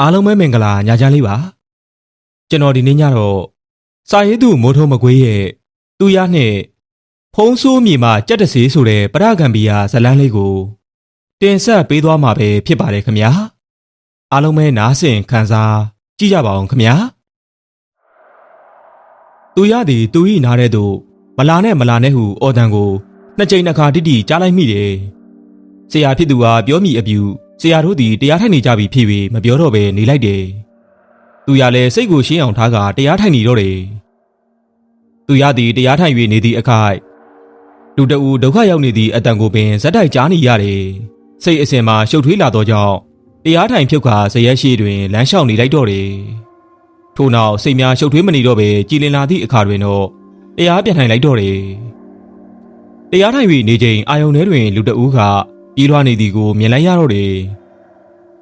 အားလုံးပဲမင်္ဂလာညချမ်းလေးပါကျွန်တော်ဒီနေ့ညတော့စာရေးသူမိုးထုံးမကွေးရဲ့သူရနဲ့ဖုံးဆိုးမြေမှာကြက်တစေးဆိုတဲ့ပရဂံပီယာဇတ်လန်းလေးကို တင်ဆက်ပေးသွားမှာပဲဖြစ်ပါတယ်ခင်ဗျာအားလုံးပဲနားဆင်ခံစားကြည့်ကြပါအောင်ခင်ဗျာသူရသည်သူဤနားတဲ့သူမလာနဲ့မလာနဲ့ဟုအော်တန်ကိုနှစ်ကြိမ်နှစ်ခါတိတိကြားလိုက်မိတယ်ဆရာဖြစ်သူကပြောမိအပြူ ဆရာတို့သည်တရားထိုင်နေကြပြီဖြစ်၍မပြောတော့ဘဲနေလိုက်တယ်သူရလည်းစိတ်ကိုရှင်းအောင်ထားကတရားထိုင်နေတော့တယ်သူရသည်တရားထိုင်၍နေသည့်အခိုက်လူတအူဒုက္ခရောက်နေသည့်အတန်ကိုပင်ဇက်တိုက်ကြားနေရတယ်စိတ်အစဉ်မှာရှုပ်ထွေးလာသောကြောင့်တရားထိုင်ဖြုတ်ခါဇရက်ရှိတွင်လမ်းလျှောက်နေလိုက်တော့တယ်ထို့နောက်စိတ်များရှုပ်ထွေးမနေတော့ဘဲကြည်လင်လာသည့်အခါတွင်တော့တရားပြန်ထိုင်လိုက်တော့တယ်တရားထိုင်၍နေချိန်အာယုန်ထဲတွင်လူတအူးက ပြေးလွှားနေသည်ကိုမြင်လိုက်ရတော့တယ်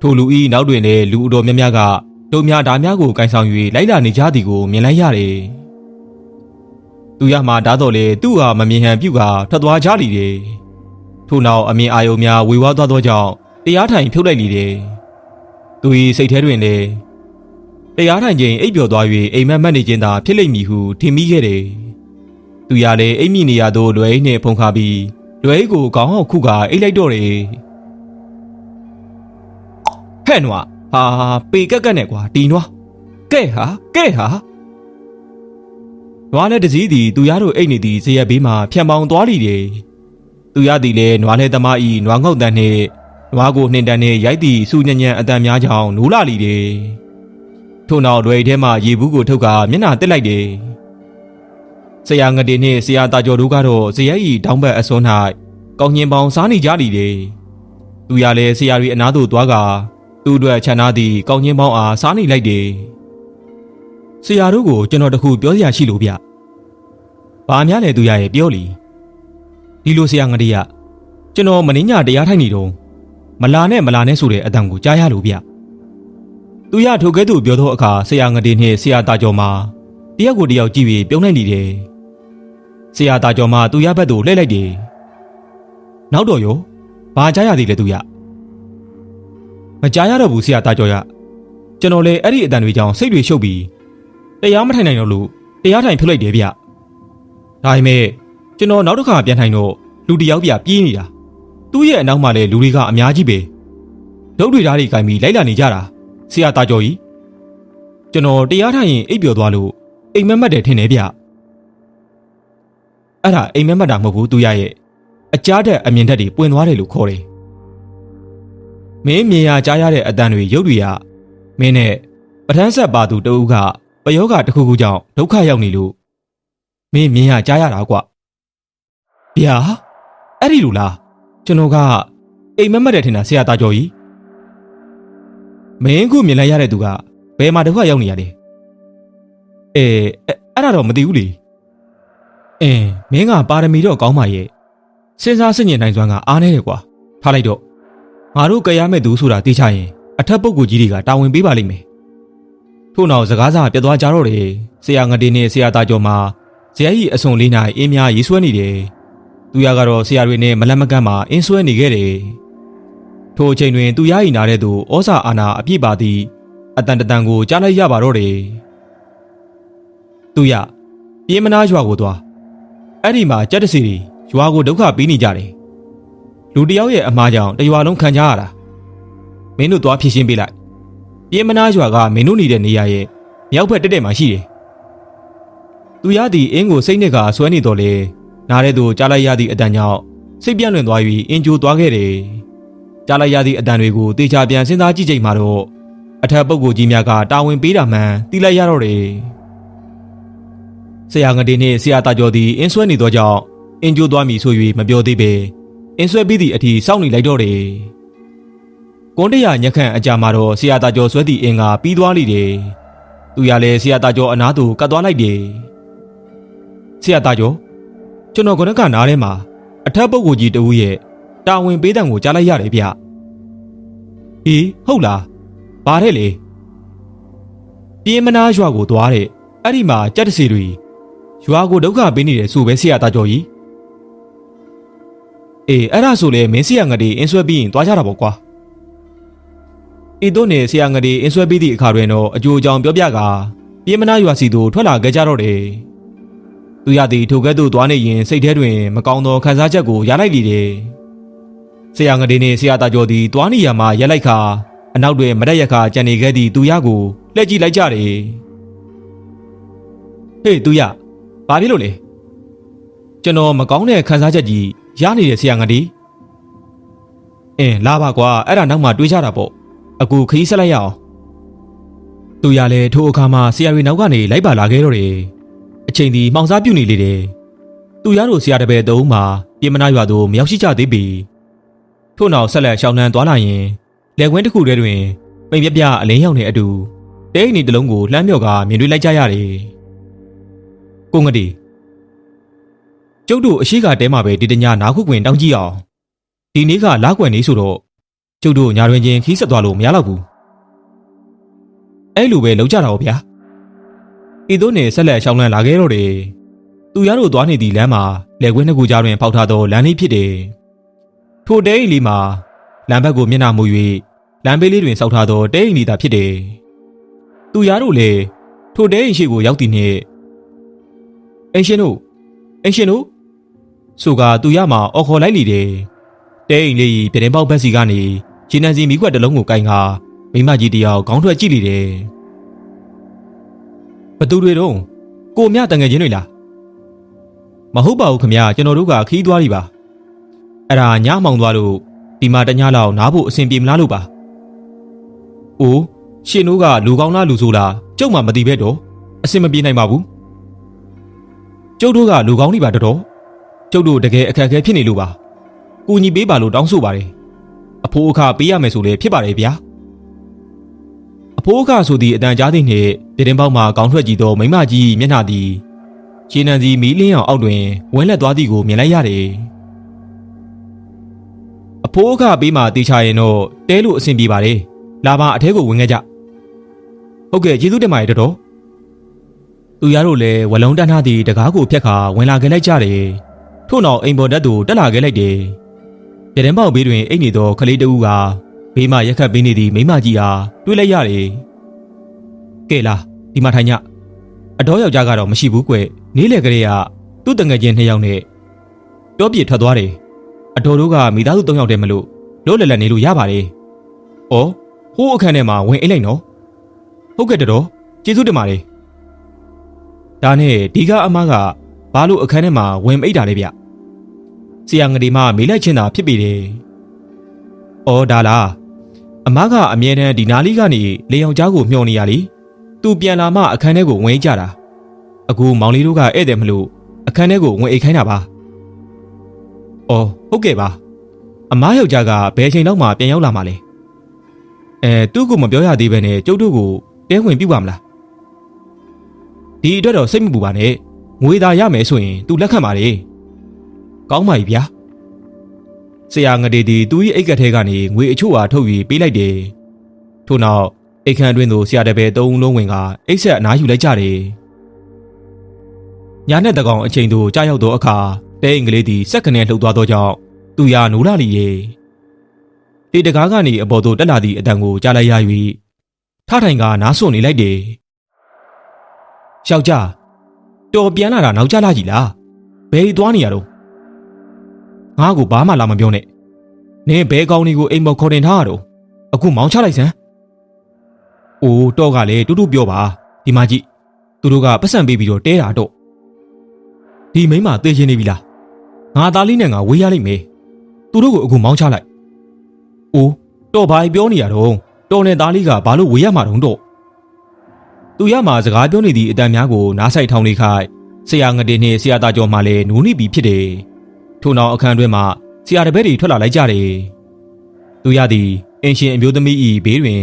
ထိုလူဤနောက်တွင်လည်းလူအတော်များများကတို့များဓာများကိုကင်ဆောင်၍လိုက်လာနေကြသည်ကိုမြင်လိုက်ရတယ်သူရမှဓာတော်လေသူ့ဟာမမြင်ဟန်ပြုကထွက်သွားကြလိတယ်ထို့နောက်အမြင်အာယုံများဝေဝါးသွားသောကြောင့်တရားထိုင်ဖြုတ်လိုက်လိတယ်သူ၏စိတ်ထဲတွင်လည်းတရားထိုင်ခြင်းအိပ်ပျော်သွား၍အိမ်မက်မက်နေခြင်းသာဖြစ်လိမ့်မည်ဟုထင်မိခဲ့တယ်သူရလည်းအိမ်မိနေရသို့လွယ်အိတ်နှင့်ဖုန်ခါပြီး လွယ်အိတ်ကိုခေါင်းဟောက်ခုကအိတ်လိုက်တော့တယ်ဟဲ့နွားဟာပေကက်ကက်နဲ့ကွာတီနွားကဲဟာကဲဟာနွားလည်းတစည်းသည်သူရတို့အိတ်နေသည်ဇရက်ဘေးမှာဖြန်ပေါင်သွားလိတယ်သူရသည်လည်းနွားလဲသမားဤနွားငုတ်တန်နှင့်နွားကိုနှင်တန်နှင့်ရိုက်သည့်စူညံ့ညံ့အတန်များကြောင့်နိုးလာလိတယ်ထို့နောက်လွယ်ထဲမှရေဘူးကိုထုတ်ကမျက်နှာတက်လိုက်တယ် ဆရာငတေနှင့်ဆရာတာကျော်တို့ကတော့ဇရက်ဤတောင်းဘက်အစွန်း၌ကောင်းညင်ပေါင်စားနေကြလိတယ်သူရလည်းဆရာရီအနားသို့သွားကသူ့အတွက်ခြံသားသည့်ကောင်းညင်ပေါင်အားစားနေလိုက်တယ်ဆရာတို့ကိုကျွန်တော်တခုပြောစရာရှိလို့ဗျ။ဘာများလဲသူရရဲ့ပြောလီဒီလိုဆရာငတေရကျွန်တော်မင်းညတရားထိုင်နေတော့မလာနဲ့မလာနဲ့ဆိုတဲ့အတန်ကိုကြားရလို့ဗျ။သူရထိုကဲ့သို့ပြောသောအခါဆရာငတေနှင့်ဆရာတာကျော်မှာတယောက်ကိုတယောက်ကြည့်ပြီးပြုံးလိုက်နေတယ်။ ဆရာတာကျော်မှာသူရဘက်သို့လှည့်လိုက်တယ်။နောက်တော့ရောဘာကြားရသေးလဲသူရ။မကြားရတော့ဘူးဆရာတာကျော်ရ။ကျွန်တော်လည်းအဲ့ဒီအတန်တွေကြောင့်စိတ်တွေရှုပ်ပြီးတရားမထိုင်နိုင်တော့လို့တရားထိုင်ဖြုတ်လိုက်တယ်ဗျ။ဒါပေမဲ့ကျွန်တော်နောက်တစ်ခါပြန်ထိုင်တော့လူတစ်ယောက်ပြပြေးနေတာ။သူ့ရဲ့အနောက်မှာလည်းလူတွေကအများကြီးပဲ။ဒုတ်တွေဓာတ်တွေကင်ပြီးလိုက်လာနေကြတာဆရာတာကျော်ကြီး။ကျွန်တော်တရားထိုင်ရင်အိပ်ပျော်သွားလို့အိမ်မက်မက်တယ်ထင်တယ်ဗျ။ အဲ့ဒါအိမ်မက်မက်တာမဟုတ်ဘူးသူရရဲ့အကြားတက်အမြင်တက်တွေပွင့်သွားတယ်လို့ခေါ်တယ်။မင်းမြင်ရကြားရတဲ့အတန်တွေရုပ်တွေကမင်းနဲ့ပထန်းဆက်ပါသူတအုပ်ကပယောဂတစ်ခုခုကြောင့်ဒုက္ခရောက်နေလို့မင်းမြင်ရကြားရတာကွဗျာအဲ့ဒီလိုလားကျွန်တော်ကအိမ်မက်မက်တယ်ထင်တာဆရာသားကျော်ကြီးမင်းခုမြင်လိုက်ရတဲ့သူကဘယ်မှာဒုက္ခရောက်နေရလဲအဲအဲ့ဒါတော့မသိဘူးလေ အင်းမင်းကပါရမီတော့ကောင်းပါရဲ့စဉ်းစားဆင်ញင်နိုင်စွမ်းကအားနေတယ်ကွာထားလိုက်တော့ငါတို့ကြရမဲ့သူဆိုတာသိချရင်အထက်ပုဂ္ဂိုလ်ကြီးတွေကတာဝန်ပေးပါလိမ့်မယ်ထို့နောက်စကားစားပြတ်သွားကြတော့တယ်ဆရာငတေးနဲ့ဆရာသားကျော်မှာဇယကြီးအစုံလေးနိုင်အင်းများရေးဆွဲနေတယ်သူရကတော့ဆရာတွေနဲ့မလက်မကန့်မှာအင်းဆွဲနေခဲ့တယ်ထိုအချိန်တွင်သူရဤနာတဲ့သူဩစာအာနာအပြည့်ပါသည်အတန်တတန်ကိုကြားလိုက်ရပါတော့တယ်သူရပြင်းမနာရွာကိုသွား အဲ့ဒီမှာကြက်တစီတွေရွာကိုဒုက္ခပေးနေကြတယ်လူတယောက်ရဲ့အမားကြောင့်တရွာလုံးခံကြရတာမင်းတို့သွားဖြည့်ရှင်းပေးလိုက်ပြင်းမနာရွာကမင်းတို့နေတဲ့နေရာရဲ့မြောက်ဘက်တက်တက်မှာရှိတယ်သူရသည်အင်းကိုစိတ်နဲ့ကဆွဲနေတော့လေနားတဲ့သူကြားလိုက်ရသည့်အတန်ကြောင့်စိတ်ပြန့်လွင်သွား၍အင်ဂျိုသွားခဲ့တယ်ကြားလိုက်ရသည့်အတန်တွေကိုတေချာပြန်စဉ်းစားကြည့်ချိန်မှာတော့အထက်ပုဂ္ဂိုလ်ကြီးများကတာဝန်ပေးတာမှန်သိလိုက်ရတော့တယ် ဆရာငတေနှင့်ဆရာတာကျော်သည်အင်းဆွဲနေသောကြောင့်အင်ဂျိုသွားမည်ဆို၍မပြောသေးပဲအင်းဆွဲပြီးသည့်အထိစောင့်နေလိုက်တော့တယ်ကွန်တရညက်ခန့်အကြမှာတော့ဆရာတာကျော်ဆွဲသည့်အင်ကပြီးသွားလိမ့်တယ်သူရလည်းဆရာတာကျော်အနားသို့ကတ်သွားလိုက်တယ်ဆရာတာကျော်ကျွန်တော်ကနကနားထဲမှာအထက်ပုဂ္ဂိုလ်ကြီးတဦးရဲ့တာဝန်ပေးတဲ့ကိုကြားလိုက်ရတယ်ဗျ။အေးဟုတ်လား။ဘာတဲ့လေ။ပြင်းမနာရွာကိုသွားတဲ့အဲ့ဒီမှာကြက်တစီတွေ ရွာကိုဒုက္ခပေးနေတယ်ဆိုပဲဆရာသားကျော်ကြီး။အေးအဲ့ဒါဆိုလေမင်းဆရာငတေးအင်းဆွဲပြီးရင်သွားကြတာပေါ့ကွာဤသို့နှင့်ဆရာငတိအင်းဆွဲပြီးသည့်အခါတွင်တော့အကျိုးအကြောင်းပြောပြကာပြေးမနာရွာစီသို့ထွက်လာခဲ့ကြတော့တယ်။သူရသည်ထိုကဲ့သို့သွားနေရင်စိတ်ထဲတွင်မကောင်းသောခံစားချက်ကိုရလိုက်လေတယ်။ဆရာငတိနှင့်ဆရာတာကျော်သည်သွားနေရမှရက်လိုက်ခါအနောက်တွင်မရက်ရက်ခါကြံနေခဲ့သည့်သူရကိုလှည့်ကြည့်လိုက်ကြတယ်။ဟေးသူရ ဘာဖြစ်လို့လဲ။ကျွန်တော်မကောင်းတဲ့ခံစားချက်ကြီးရနေတယ်ဆရာငတိ။အင်းလာပါကွာအဲ့ဒါနောက်မှတွေးကြတာပေါ့။အခုခရီးဆက်လိုက်ရအောင်။သူရလဲထိုအခါမှာဆရာတွေနောက်ကနေလိုက်ပါလာခဲ့တော့တယ်။အချိန်ဒီမှောင်စားပြုတ်နေလေတယ်။သူရတို့ဆရာတပည့်သုံးမှာပြင်မနာရွာသို့မရောက်ရှိကြသေးပြီ။ထို့နောက်ဆက်လက်ရှောင်းနှံသွားလာရင်လက်ကွင်းတစ်ခုတည်းတွင်ပိန်ပြပြအလင်းရောက်နေအတူတဲအိမ်ဒီတစ်လုံးကိုလှမ်းမြော့ကမြင်တွေ့လိုက်ကြရတယ်။ ကိုငတိကျုပ်တို့အရှိကတဲမှာပဲဒီတညနားခုကွင်တောင်းကြည့်အောင်။ဒီနေ့ကလားကွယ်နေဆိုတော့ကျုပ်တို့ညာတွင်ချင်းခီးဆက်သွားလို့မရတော့ဘူး။အဲ့လိုပဲလောက်ကြတာဟောဗျာ။ဤသို့နဲ့ဆက်လက်ရှောင်းလန်းလာခဲ့တော့တယ်။သူရတို့သွားနေသည့်လမ်းမှာလက်ကွင်းနှစ်ခုကြားတွင်ပေါက်ထားသောလမ်းလေးဖြစ်တယ်။ထိုတဲအိမ်လေးမှာလမ်းဘက်ကိုမျက်နှာမူ၍လမ်းဘေးလေးတွင်စောက်ထားသောတဲအိမ်လေးသာဖြစ်တယ်။သူရတို့လည်းထိုတဲအိမ်ရှိကိုရောက်သည်နှင့် အင်ရှင်တို့အင်ရှင်တို့ဆိုကသူရမှာအော်ခေါ်လိုက်လေတယ်။တဲအိမ်လေးပြတင်းပေါက်ဘက်စီကနေဂျင်းနန်စီမိခွက်တစ်လုံးကိုကင်ကမိမကြီးတယောက်ခေါင်းထွက်ကြည့်လေတယ်။ဘသူတွေတော့ကိုမြတငယ်ချင်းတွေလားမဟုတ်ပါဘူးခမရကျွန်တော်တို့ကခီးသွားပြီပါအဲ့ဒါညမောင်သွားလို့ဒီမှာတညလောက်နားဖို့အဆင်ပြေမလားလို့ပါ။အိုးရှင်တို့ကလူကောင်းလားလူဆိုးလားကျုပ်မှမသိပဲတော့အဆင်မပြေနိုင်ပါဘူး။ ကျုပ်တို့ကလူကောင်းနေပါတော်တော်ကျုပ်တို့တကယ်အခက်အခဲဖြစ်နေလို့ပါ။ကူညီပေးပါလို့တောင်းဆိုပါတယ်။အဖိုးအခပေးရမယ်ဆိုလေဖြစ်ပါတယ်ဗျာ။အဖိုးအခဆိုသည့်အတန်ကြားသည့်နှင့်တည်တင်ပေါက်မှကောင်းထွက်ကြည့်သောမိမကြီးမျက်နှာသည်ခြေနံစီမီးလင်းအောင်အောက်တွင်ဝင်းလက်သွားသည်ကိုမြင်လိုက်ရတယ်။အဖိုးအခပေးမှတေချာရင်တော့တဲလို့အဆင်ပြေပါတယ်။လာပါအထဲကိုဝင်ခဲ့ကြ။ဟုတ်ကဲ့ကျေးဇူးတင်ပါတယ်တော်တော်။ သူရတို့လည်းဝလုံးတန်းထားသည့်တကားကိုဖျက်ခါဝင်လာခဲ့လိုက်ကြတယ်။ထို့နောက်အိမ်ပေါ်တက်သူတက်လာခဲ့လိုက်တယ်။တည်တင်ပေါက်ဘေးတွင်အိတ်နေသောကလေးတဦးကဘေးမှရက်ခတ်ပေးနေသည့်မိမကြီးအားတွေ့လိုက်ရတယ်။ကဲလားဒီမှာထိုင်ညအတော်ယောက်ျားကတော့မရှိဘူးကွနေ့လေကလေးကသူ့တငယ်ချင်းနှစ်ယောက်နဲ့တောပြစ်ထွက်သွားတယ်အတော်တို့ကမိသားစု၃ယောက်တည်းမလို့လို့လက်လက်နေလို့ရပါတယ်။အော်ဟိုးအခန်းထဲမှာဝင်အိတ်လိုက်နော်။ဟုတ်ကဲ့တော်ကျေးဇူးတင်ပါတယ်။ ဒါနဲ့ဒီကအမကဘာလို့အခန်းထဲမှာဝင်အိတ်တာလဲဗျ။ဆရာငဒီမမေးလိုက်ချင်းသာဖြစ်ပေတယ်။အော်ဒါလားအမကအမြဲတမ်းဒီနာလီကနေလေယောက်ျားကိုမျှော်နေရလေ။သူပြန်လာမှအခန်းထဲကိုဝင်ကြတာ။အခုမောင်လေးတို့ကဧည့်သည်မလို့အခန်းထဲကိုဝင်အိတ်ခိုင်းတာပါ။အော်ဟုတ်ကဲ့ပါ။အမားယောက်ျားကဘယ်ချိန်တော့မှပြန်ရောက်လာမှာလဲ။အဲသူ့ကိုမပြောရသေးပဲနဲ့ကျုပ်တို့ကိုတဲဝင်ပြပါမလား။ ဒီအတွက်တော့စိတ်မပူပါနဲ့။ငွေသာရမယ်ဆိုရင် तू လက်ခံပါလေ။ကောင်းပါပြီဗျာ။ဆရာငတေတီသူ့ရဲ့အိတ်ကက်ထဲကနေငွေအချို့အားထုတ်ပြီးပေးလိုက်တယ်။ထို့နောက်အိတ်ခမ်းအတွင်းသို့ဆရာတပည့်သုံးလုံးဝင်ကအိတ်ဆက်အနားယူလိုက်ကြတယ်။ညာနဲ့တကောင်အချိန်သို့ကြာရောက်သောအခါတဲအင်္ဂလိပ်သည်စက်ကနေလှုပ်သွားသောကြောင့်သူရနိုးလာလီရဲ့တေတကားကနေအပေါ်သို့တက်လာသည့်အတန်ကိုကြားလိုက်ရ၍ထထိုင်ကနားဆွနေလိုက်တယ်။ ယောက်ျားတော်ပြန်လာတာနောက်ကျလာကြီးလားဘယ်သွားနေရတော့ငါ့ကိုဘာမှလာမပြောနဲ့နင်းဘဲကောင်းလေးကိုအိမ်မော်ခေါ်တင်ထားရတော့အခုမောင်းချလိုက်စမ်း။အိုးတော့ကလည်းတူတူပြောပါဒီမကြီးသူတို့ကပတ်စံပေးပြီးတော့တဲတာတော့ဒီမိန်းမသေချင်းနေပြီလားငါသားလေးနဲ့ငါဝေးရလိမ့်မယ်သူတို့ကိုအခုမောင်းချလိုက်အိုးတော့ဘာပြောနေရတော့တော်နဲ့သားလေးကဘာလို့ဝေးရမှာတုံးတော့ သူရမှာစကားပြောနေသည့်အတန်များကိုနားဆိုင်ထောင်လေးခိုက်ဆရာငတေနှင့်ဆရာသားကျော်မှလည်းနူးနေပြီဖြစ်တယ်ထို့နောက်အခန်းတွင်မှဆရာတပည့်တွေထွက်လာလိုက်ကြတယ်သူရသည်အင်ရှင်အမျိုးသမီး၏ဘေးတွင်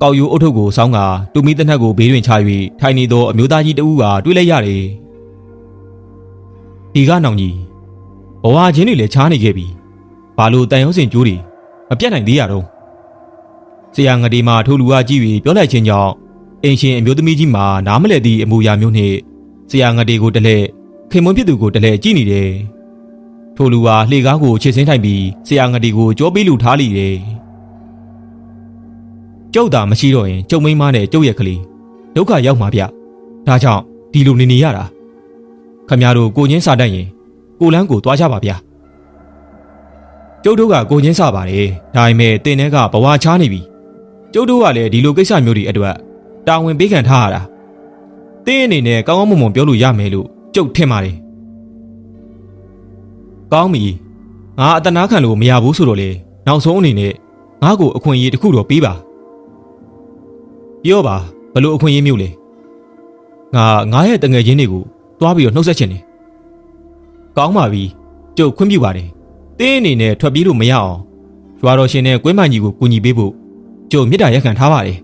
ကောက်ယူအုတ်ထုပ်ကိုစောင်းကတူမီတနက်ကိုဘေးတွင်ချ၍ထိုင်နေသောအမျိုးသားကြီးတဦးကတွေ့လိုက်ရတယ်ဒီကနောင်ကြီးဘဝချင်းတွေလည်းချားနေခဲ့ပြီဘာလို့တန်ရုံးစင်ကျိုးတွေမပြတ်နိုင်သေးရတော့ဆရာငတီမာထိုလူကကြည့်ပြီးပြောလိုက်ခြင်းကြောင့် အင်ရှင်အမျိုးသမီးကြီးမှာနားမလဲသည့်အမူအရာမျိုးနှင့်ဆရာငတီကိုတလဲခင်မွန်းဖြစ်သူကိုတလဲကြည့်နေတယ်ထိုလူဟာလှေကားကိုခြေစင်းထိုင်ပြီးဆရာငတီကိုကြောပေးလူထားလိတယ်ကျုပ်သာမရှိတော့ရင်ကျုပ်မိန်းမနဲ့ကျုပ်ရဲ့ကလေးဒုက္ခရောက်မှာဗျဒါကြောင့်ဒီလိုနေနေရတာခမရတို့ကိုချင်းစာတတ်ရင်ကိုလန်းကိုသွားကြပါဗျကျုပ်တို့ကကိုချင်းစာပါတယ်ဒါပေမဲ့တင်တဲ့ကဘဝချားနေပြီကျုပ်တို့ကလည်းဒီလိုကိစ္စမျိုးတွေအတွက် တာဝန်ပေးခံထားရတာတင်းအနေနဲ့ကောင်းကောင်းမွန်မွန်ပြောလို့ရမယ်လို့ကျုပ်ထင်ပါတယ်ကောင်းပြီငါအတနာခံလို့မရဘူးဆိုတော့လေနောက်ဆုံးအနေနဲ့ငါ့ကိုအခွင့်အရေးတစ်ခုတော့ပေးပါပြောပါဘလို့အခွင့်အရေးမျိုးလဲငါငါရဲ့တငယ်ချင်းတွေကိုတွားပြီးတော့နှုတ်ဆက်ချင်တယ်ကောင်းပါပြီကျုပ်ခွင့်ပြုပါတယ်တင်းအနေနဲ့ထွက်ပြေးလို့မရအောင်ရွာတော်ရှင်နဲ့ကွင်းမကြီးကိုကူညီပေးဖို့ကျုပ်မေတ္တာရက်ခံထားပါတယ်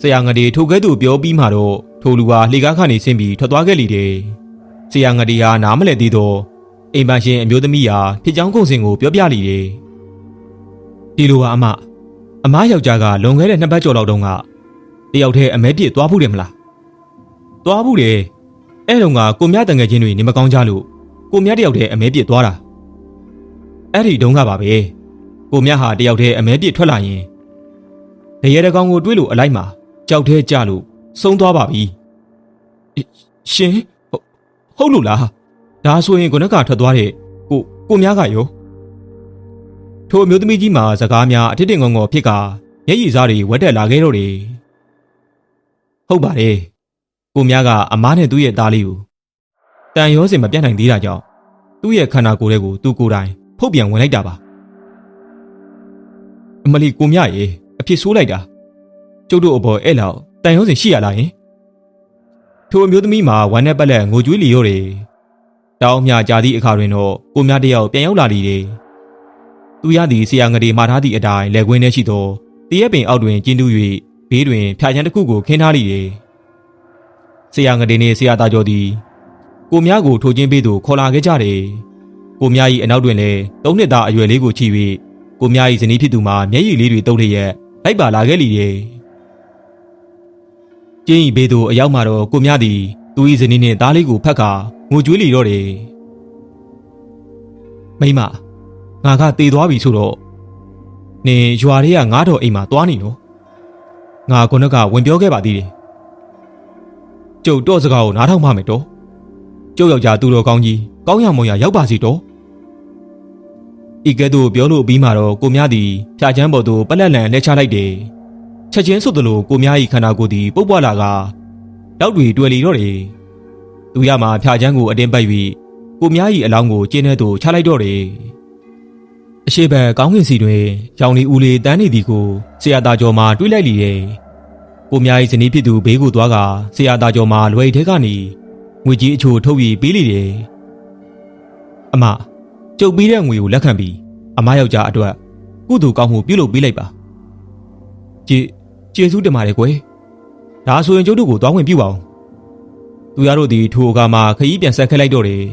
ဆရာငဒီထိုကဲ့သို့ပြောပြီးမှတော့ထိုလူဟာလှေကားခါနေဆင်းပြီးထွက်သွားခဲ့လေတယ်ဆရာငဒီဟာနားမလဲသေးတော့အိမ်ပန်ရှင်အမျိုးသမီးဟာဖြစ်ချောင်းကုန်စင်ကိုပြောပြလိတယ်ဒီလိုပါအမအမယောက်ျားကလွန်ခဲ့တဲ့နှစ်ပတ်ကျော်လောက်တုန်းကတယောက်တည်းအမဲပြည့်သွားဘူးတယ်မလားသွားဘူးတယ်အဲ့တုန်းကကိုမြတငယ်ချင်းတွေနေမကောင်းကြလို့ကိုမြတယောက်တည်းအမဲပြည့်သွားတာအဲ့ဒီတုန်းကပါပဲကိုမြဟာတယောက်တည်းအမဲပြည့်ထွက်လာရင်တရေတကောင်ကိုတွေးလို့အလိုက်မှာ ကြောက်သေးကြလို့ဆုံးသွားပါပြီရှင်ဟုတ်လို့လားဒါဆိုရင်ခုနကထွက်သွားတဲ့ကိုကိုမြကရောထိုအမျိုးသမီးကြီးမှာစကားများအထစ်တင်ငုံငေါ်ဖြစ်ကမျက်ရည်စားတွေဝက်တက်လာခဲ့တော့တယ်ဟုတ်ပါတယ်ကိုမြကအမားနဲ့သူ့ရဲ့သားလေးကိုတန်ရောစင်မပြတ်နိုင်သေးတာကြောင့်သူ့ရဲ့ခန္ဓာကိုယ်လေးကိုသူကိုယ်တိုင်ဖုတ်ပြန်ဝင်လိုက်တာပါအမလီကိုမြရေအဖြစ်ဆိုးလိုက်တာ ကျုပ်တို့အပေါ်အဲ့လောက်တန်ရောစင်ရှိရလားယင်ထိုအမျိုးသမီးမှာဝမ်းနဲ့ပက်လက်ငိုကြွေးလီရော့တယ်တောင်းမြကြသည့်အခါတွင်တော့ကိုမြတယောက်ပြန်ရောက်လာလေတယ်သူရသည်ဆရာငရေမှာထားသည့်အတိုင်းလက်ကွင်းထဲရှိသောတရက်ပင်အောက်တွင်ကျင်းတူး၍ဘေးတွင်ဖြာချမ်းတစ်ခုကိုခင်းထားလိတယ်ဆရာငရေနှင့်ဆရာသားကျော်သည်ကိုမြကိုထိုးချင်းပေးသူခေါ်လာခဲ့ကြတယ်ကိုမြ၏အနောက်တွင်လည်းသုံးနှစ်သားအရွယ်လေးကိုချီ၍ကိုမြ၏ဇနီးဖြစ်သူမှာမျက်ရည်လေးတွေတုပ်လျက်လိုက်ပါလာခဲ့လိတယ် ကျင်းဤဘေးသို့အရောက်မှာတော့ကိုမြသည်သူ၏ဇနီးနှင့်သားလေးကိုဖက်ကာငိုကြွေးလီတော့တယ်မိမငါကတေသွားပြီဆိုတော့နင်ရွာလေးကငါးတော်အိမ်မှာသွားနေနော်ငါခုနကဝင်ပြောခဲ့ပါသေးတယ်ကျုပ်တော့စကားကိုနားထောင်ပါမယ်တော့ကျုပ်ယောက်ျားသူတော်ကောင်းကြီးကောင်းရမွန်ရရောက်ပါစီတော့ဤကဲ့သို့ပြောလို့ပြီးမှတော့ကိုမြသည်ဖြာချမ်းပေါ်သို့ပလက်လန်လက်ချလိုက်တယ် ချက်ချင်းဆိုသလိုကိုမြ၏ခန္ဓာကိုယ်သည်ပုတ်ပွားလာကတောက်တွေတွေ့လီတော့တယ်သူရမှာဖြာချမ်းကိုအတင်းပတ်၍ကိုမြ၏အလောင်းကိုကျင်းထဲသို့ချလိုက်တော့တယ်အရှိဘက်ကောင်းကင်စီတွင်ရောင်လီဦးလေးတန်းနေသည်ကိုဆရာသားကျော်မှတွေးလိုက်လိတယ်ကိုမြ၏ဇနီးဖြစ်သူဘေးကိုသွားကဆရာသားကျော်မှလွယ်ထဲကနေငွေကြီးအချို့ထုတ်ပြီးပေးလိတယ်အမကျုပ်ပြီးတဲ့ငွေကိုလက်ခံပြီးအမယောက်ျားအတွက်ကုသိုလ်ကောင်းမှုပြုလုပ်ပေးလိုက်ပါကျေ ကျေးဇူးတင်ပါတယ်ကွယ်ဒါဆိုရင်ကျုပ်တို့ကိုသွားဝင်ပြုပါအောင်သူရတို့သည်ထိုအခါမှာခရီးပြန်ဆက်ခဲ့လိုက်တော့တယ်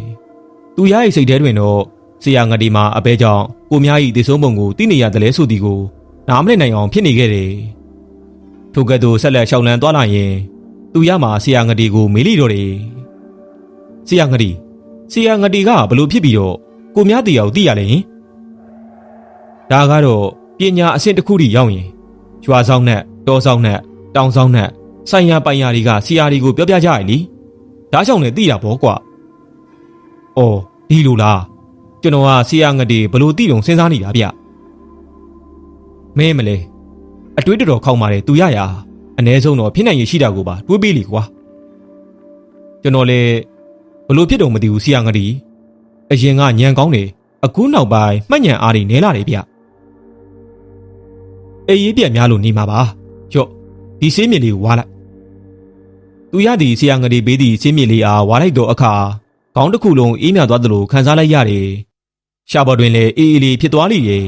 သူရ၏စိတ်ထဲတွင်တော့ဆရာငတီမှာအဘဲကြောင့်ကိုများ၏တည်ဆုံးပုံကိုသိနေရတယ်လဲဆိုသည်ကိုနားမလည်နိုင်အောင်ဖြစ်နေခဲ့တယ်ထိုကဲ့သို့ဆက်လက်ရှောင်လန်းသွားလာရင်သူရမှာဆရာငတီကိုမေးလိတော့တယ်ဆရာငတီဆရာငတီကဘလို့ဖြစ်ပြီးတော့ကိုများတီအောင်သိရလဲဟင်ဒါကတော့ပညာအဆင့်တစ်ခုထိရောက်ရင်ရွာဆောင်နဲ့ တောဆောင်နဲ့တောင်ဆောင်နဲ့ဆိုင်ရာပိုင်ရာတွေကဆရာတွေကိုပြောပြကြရလीဒါကြောင့်လည်းသိတာပေါ့ကွာ။အော်ဒီလိုလားကျွန်တော်ကဆရာငတေဘလို့သိတုံစဉ်းစားနေတာဗျ။မင်းမလဲအတွေးတော်တော်ခေါက်မာတယ်သူရရအ ਨੇ ဆုံးတော့ဖြစ်နိုင်ရရှိတာကိုပါတွေးပေးလीကွာ။ကျွန်တော်လည်းဘလို့ဖြစ်တုံမသိဘူးဆရာငတေအရင်ကညံကောင်းတယ်အခုနောက်ပိုင်းမှတ်ညံအားတွေနဲလာတယ်ဗျ။အေးရေးပြက်များလို့နေမှာပါ။ ကြော့ဒီဆေးမြင့်လေးကိုဝါလိုက်သူရသည်ဆရာငရီပေးသည့်စင်းမြေလေးအားဝါလိုက်သောအခါခေါင်းတစ်ခုလုံးအေးမြသွားသလိုခံစားလိုက်ရတယ်။ရှာပေါ်တွင်လည်းအေးအေးလေးဖြစ်သွားလိမ့်ရဲ့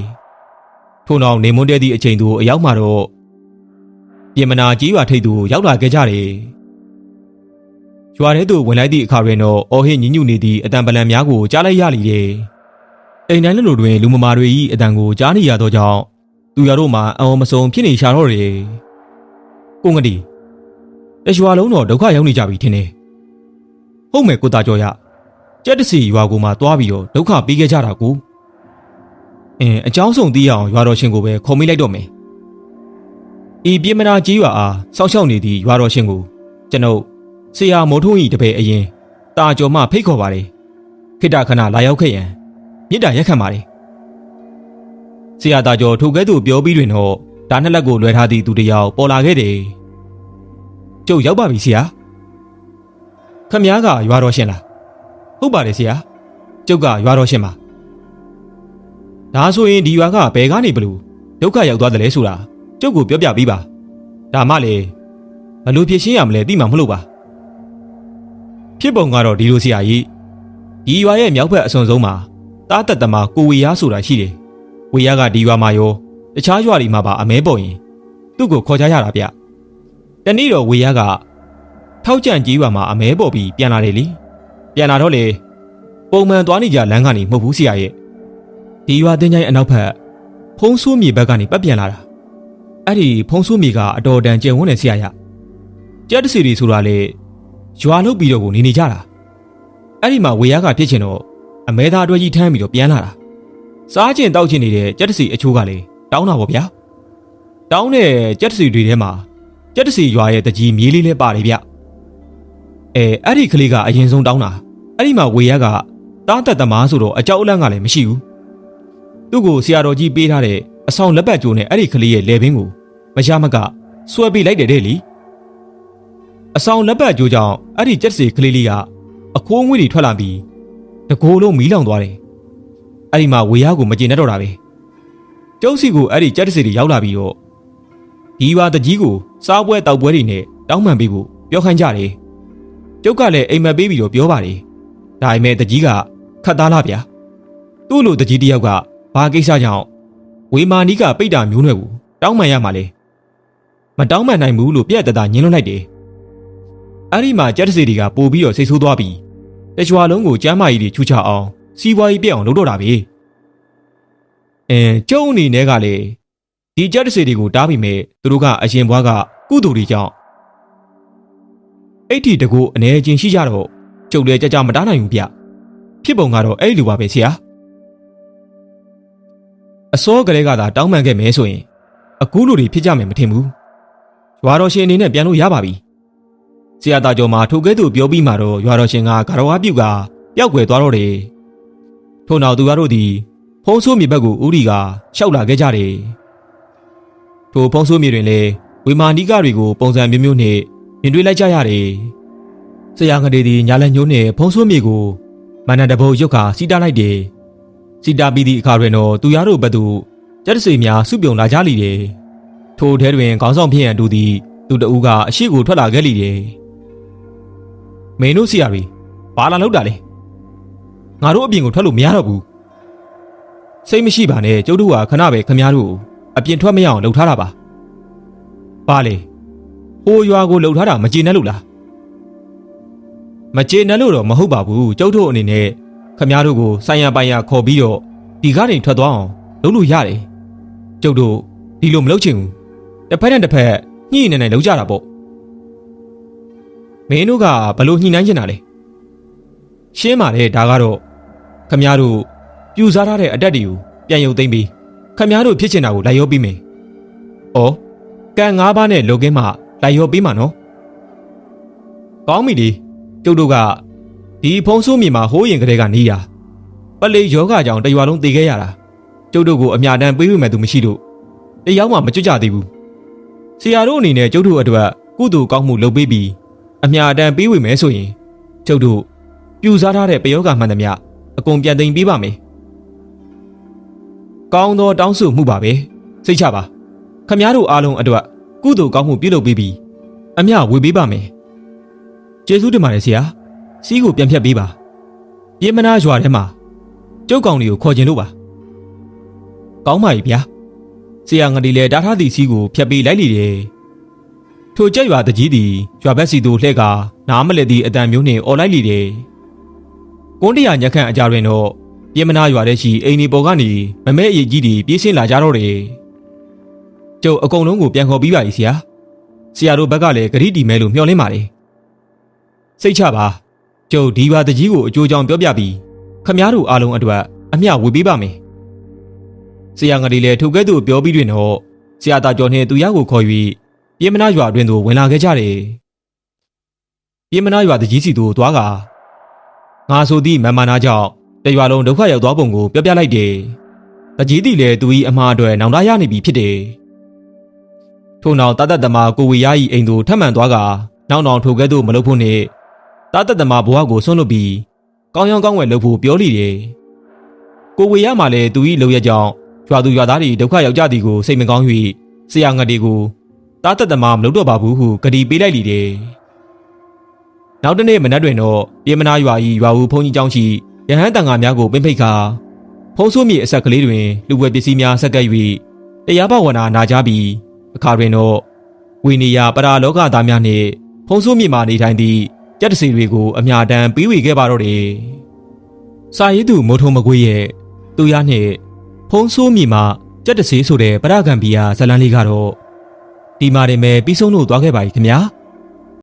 ။ထို့နောက်နေမွန်းတဲ့သည့်အချိန်သို့အရောက်မှတော့ပြင်မနာကြီးရွာထိပ်သို့ရောက်လာခဲ့ကြတယ်။ရွာထဲသို့ဝင်လိုက်သည့်အခါတွင်တော့အော်ဟစ်ညညူနေသည့်အတံပလံများကိုကြားလိုက်ရလိမ့်တယ်။အိမ်တိုင်းလိုလိုတွင်လူမမာတွေ၏အတံကိုကြားနေရသောကြောင့်သူရတို့မှအအောင်မဆုံးဖြစ်နေရှာတော့တယ်။ ကိုငတိတရွာလုံးတော့ဒုက္ခရောက်နေကြပြီထင်တယ်ဟုတ်မယ်ကိုသားကျော်ရကြက်တစီရွာကိုမှသွားပြီးတော့ဒုက္ခပေးခဲ့ကြတာကိုအင်းအကြောင်းဆုံးသိရအောင်ရွာတော်ရှင်ကိုပဲခေါ်မိလိုက်တော့မယ်ဤပြင်းမနာကြီးရွာအားစောက်ရှောက်နေသည့်ရွာတော်ရှင်ကိုကျွန်ုပ်ဆရာမိုးထွန်းဤတပည့်အရင်တာကျော်မှဖိတ်ခေါ်ပါတယ်ခိတ္တခဏလာရောက်ခဲ့ရန်မြစ်တာရက်ခံပါတယ်ဆရာတာကျော်ထိုကဲ့သို့ပြောပြီးတွင်တော့ ဒါနှစ်လက်ကိုလွှဲထားသည့်သူတစ်ယောက်ပေါ်လာခဲ့တယ်ကျုပ်ရောက်ပါပြီဆရာခမည်းကရွာတော်ရှင်လားဟုတ်ပါတယ်ဆရာကျုပ်ကရွာတော်ရှင်ပါဒါဆိုရင်ဒီရွာကဘယ်ကနေဘလို့ဒုက္ခရောက်သွားတယ်လဲဆိုတာကျုပ်ကိုပြောပြပေးပါဒါမှလေဘယ်လိုဖြစ်ရှင်းရမလဲသိမှာမဟုတ်ပါဖြစ်ပုံကတော့ဒီလိုဆရာကြီးဒီရွာရဲ့မြောက်ဘက်အစွန်ဆုံးမှာတားတက်သမားကိုဝေရားဆိုတာရှိတယ်ဝေရားကဒီရွာမှာရော တခြားရွာတွေမှာပါအမဲပေါ်ရင်သူ့ကိုခေါ်ကြရတာဗျတနေ့တော့ဝေရားကထောက်ကြံကြီးရွာမှာအမဲပေါ်ပြီးပြန်လာတယ်လေပြန်လာတော့လေပုံမှန်သွားနေကြလမ်းကနေမဟုတ်ဘူးဆရာရဲ့ဒီရွာတင်းချိုင်းအနောက်ဘက်ဖုံးဆိုးမြေဘက်ကနေပတ်ပြန်လာတာအဲ့ဒီဖုံးဆိုးမြေကအတော်တန်ကျယ်ဝန်းနေဆရာရကြက်တစီတွေဆိုတာလေရွာလုတ်ပြီးတော့ကိုနေနေကြတာအဲ့ဒီမှာဝေရားကဖြစ်ချင်တော့အမဲသားအတွက်ကြီးထမ်းပြီးတော့ပြန်လာတာစားကျင်တောက်ချင်နေတဲ့ကြက်တစီအချိုးကလေ တောင်းတာပေါ့ဗျာတောင်းတဲ့ကြက်တစီတွေထဲမှာကြက်တစီရွာရဲ့တကြီးမြေးလေးလည်းပါတယ်ဗျအဲအဲ့ဒီကလေးကအရင်ဆုံးတောင်းတာအဲ့ဒီမှာဝေရကတားတက်သမားဆိုတော့အကြောက်အလန့်ကလည်းမရှိဘူးသူ့ကိုဆရာတော်ကြီးပေးထားတဲ့အဆောင်လက်ပတ်ကြိုးနဲ့အဲ့ဒီကလေးရဲ့လေပင်ကိုမရမကဆွဲပေးလိုက်တယ်တဲ့လीအဆောင်လက်ပတ်ကြိုးကြောင့်အဲ့ဒီကြက်စီကလေးလေးကအခိုးငွေတွေထွက်လာပြီးတကိုယ်လုံးမီးလောင်သွားတယ်အဲ့ဒီမှာဝေရကိုမကျေနပ်တော့တာပဲ ကျုပ်စီကိုအဲ့ဒီကြက်စီတွေရောက်လာပြီးတော့ဒီရွာတကြီးကိုစားပွဲတောက်ပွဲတွေနဲ့တောင်းပန်ပေးဖို့ပြောခိုင်းကြတယ်ကျုပ်ကလည်းအိမ်မက်ပေးပြီးတော့ပြောပါတယ်ဒါပေမဲ့တကြီးကခတ်သားလားဗျာသူ့လိုတကြီးတယောက်ကဘာကိစ္စကြောင့်ဝေမာနီးကပိတ်တာမျိုးနွယ်ကိုတောင်းပန်ရမှာလေမတောင်းပန်နိုင်ဘူးလို့ပြက်တတညင်းလွတ်လိုက်တယ်အဲ့ဒီမှာကြက်တစီတွေကပို့ပြီးတော့စိတ်ဆိုးသွားပြီးတချွာလုံးကိုကျမ်းမာကြီးတွေချူချအောင်စီးပွားရေးပြက်အောင်လုပ်တော့တာပဲ အဲကျုံအနေနဲ့ကလေဒီကြက်တစီတွေကိုတားပြီးမဲ့သူတို့ကအရင်ဘွားကကုသိုလ်တွေကြောင့်အဲ့ဒီတကူအနေချင်းရှိကြတော့ကျုပ်လည်းကြကြမတားနိုင်ဘူးဗျဖြစ်ပုံကတော့အဲ့လိုပါပဲဆရာအစောကလေးကသာတောင်းပန်ခဲ့မယ်ဆိုရင်အခုလိုတွေဖြစ်ကြမယ်မထင်ဘူးရွာတော်ရှင်အနေနဲ့ပြန်လို့ရပါပြီဆရာသားကျော်မှာထိုကဲ့သို့ပြောပြီးမှတော့ရွာတော်ရှင်ကဂရဝါပြုတ်ကပျောက်ကွယ်သွားတော့တယ်ထို့နောက်သူတို့သည် ဖုံးဆိုးမြေဘက်ကိုဦးရီကရှောက်လာခဲ့ကြတယ်ထိုဖုံးဆိုးမြေတွင်လည်းဝေမာနီကတွေကိုပုံစံမျိုးမျိုးနဲ့မြင်တွေ့လိုက်ကြရတယ်ဆရာငရေသည်ညာလက်ညှိုးနဲ့ဖုံးဆိုးမြေကိုမန္တတဘုတ်ရုတ်ခါစီးတားလိုက်တယ်စီတာပြီးသည့်အခါတွင်တော့သူရတို့ဘက်သို့ကျက်တစေများစုပြုံလာကြလိတယ်ထိုထဲတွင်ခေါင်းဆောင်ဖြစ်ရန်တူသည်သူတဦးကအရှိကိုထွက်လာခဲ့လိတယ်မင်းတို့ဆရာကြီးဘာလာလောက်တာလဲငါတို့အပြင်ကိုထွက်လို့မရတော့ဘူး စိတ်မရှိပါနဲ့ကျုပ်တို့ကခဏပဲခမားတို့အပြင်ထွက်မရအောင်လှုပ်ထားတာပါပါလေဟိုရွာကိုလှုပ်ထားတာမကျေနပ်လို့လားမကျေနပ်လို့တော့မဟုတ်ပါဘူးကျုပ်တို့အနေနဲ့ခမားတို့ကိုဆိုင်ရပိုင်ရခေါ်ပြီးတော့ဒီကားတွေထွက်သွားအောင်လုပ်လို့ရတယ်ကျုပ်တို့ဒီလိုမလုပ်ချင်ဘူးတစ်ဖက်နဲ့တစ်ဖက်ညှိနေနေလုပ်ကြတာပေါ့မင်းတို့ကဘလို့ညှိနှိုင်းချင်တာလဲရှင်းပါတယ်ဒါကတော့ခမားတို့ ပြူစားထားတဲ့အတက်တွေကိုပြန်ရုပ်သိမ်းပြီးခမားတို့ဖြစ်ချင်တာကိုလိုက်ရောပြီးမယ်။အော်ကန်၅ပါးနဲ့လိုကင်းမှလိုက်ရောပြီးမှာနော်။ကောင်းပြီဒီကျုပ်တို့ကဒီဖုံးဆိုးမြေမှာဟိုးရင်ကလေးကနေရပလေယောဂကြောင့်တရွာလုံးတည်ခဲ့ရတာကျုပ်တို့ကိုအမြတမ်းပေးဝေမဲ့သူမရှိလို့တယောက်မှမကြွကြသေးဘူး။ဆရာတို့အနေနဲ့ကျုပ်တို့အတွက်ကုသိုလ်ကောင်းမှုလုပ်ပေးပြီးအမြတမ်းပေးဝေမယ်ဆိုရင်ကျုပ်တို့ပြူစားထားတဲ့ပယောဂမှန်သမျှအကုန်ပြန်သိမ်းပေးပါမယ်။ ကောင်းသောတောင်းဆိုမှုပါပဲ။စိတ်ချပါ။ခမားတို့အားလုံးအတွက်ကုသိုလ်ကောင်းမှုပြုလုပ်ပေးပြီးအမျှဝေပေးပါမယ်။ကျေးဇူးတင်ပါတယ်ဆရာ။စီးကိုပြန်ဖြတ်ပေးပါ။ပြေမနာရွာထဲမှာကျုပ်ကောင်တွေကိုခေါ်ကျင်လို့ပါ။ကောင်းပါပြီဗျာ။ဆရာငတိလေတားထားသည့်စီးကိုဖြတ်ပေးလိုက်လေတယ်။ထိုကြက်ရွာတကြီးသည်ရွာဘက်စီသို့လှည့်ကာနားမလဲသည့်အတန်မျိုးနှင့်អော်လိုက်လေတယ်။ကွန်းတရာညက်ခန့်အကြတွင်တော့ ပြေမနာရွာထဲရှိအိမ်ဒီပေါ်ကနေမမဲအရေးကြီးတွေပြေးဆင်းလာကြတော့တယ်။ကျုပ်အကုန်လုံးကိုပြန်ခေါ်ပြီးပါပြီဆရာ။ဆရာတို့ဘက်ကလည်းဂရိတီမဲလို့မျှော်လင့်ပါတယ်။စိတ်ချပါ။ကျုပ်ဒီရွာတကြီးကိုအကျိုးကြောင့်ပြောပြပြီးခမားတို့အားလုံးအတွက်အမျှဝေပေးပါမယ်။ဆရာငဒီလည်းထိုကဲ့သို့ပြောပြီးတွင်တော့ဆရာသားကျော်နှင့်သူရကိုခေါ်၍ပြေမနာရွာအတွင်းသို့ဝင်လာခဲ့ကြတယ်ပြေမနာရွာတကြီးစီသို့သွားကငါဆိုသည့်မမနာကြောင့် တရွာလုံးဒုက္ခရောက်သွားပုံကိုပြောပြလိုက်တယ်တကြီးသည်လည်းသူ၏အမှားအတွက်နောင်တရနေပြီဖြစ်တယ်ထို့နောက်တသက်သမားကိုဝေရ၏အိမ်သို့ထပ်မံသွားကနောက်နောက်ထိုကဲ့သို့မလုပ်ဖို့နှင့်တသက်သမားဘဝကိုဆွန့်လွတ်ပြီးကောင်းရောင်းကောင်းဝယ်လုပ်ဖို့ပြောလိတယ်ကိုဝေရမှလည်းသူ၏လုပ်ရကြောင့်ရွာသူရွာသားတွေဒုက္ခရောက်ကြသည်ကိုစိတ်မကောင်း၍ဆရာငတ်တွေကိုတားသက်သမားမလုပ်တော့ပါဘူးဟုကတိပေးလိုက်လိတယ်နောက်တစ်နေ့မနက်တွင်တော့ပြေမနာရွာ၏ရွာဦးဘုန်းကြီးကျောင်းရှိ ရဟန်းတန်ဃာများကိုပင်ဖိတ်ခါဖုံးဆိုးမြေအဆက်ကလေးတွင်လူဝဲပစ္စည်းများဆက်ကပ်၍တရားဘဝနာနာကြပြီးအခါတွင်တော့ဝီနီယာပရာလောကသားများနှင့်ဖုံးဆိုးမြေမှနေထိုင်သည့်ကြက်တစီတွေကိုအမြတမ်းပြီးဝေခဲ့ပါတော့တယ်။စာရေးသူမိုးထုံမကွေးရဲ့သူရနှင့်ဖုံးဆိုးမြေမှကြက်တစီဆိုတဲ့ပရဂံဘီယာဇလန်းလေးကတော့ဒီမာတင်ပဲပြီးဆုံးလို့သွားခဲ့ပါပြီခင်ဗျာ။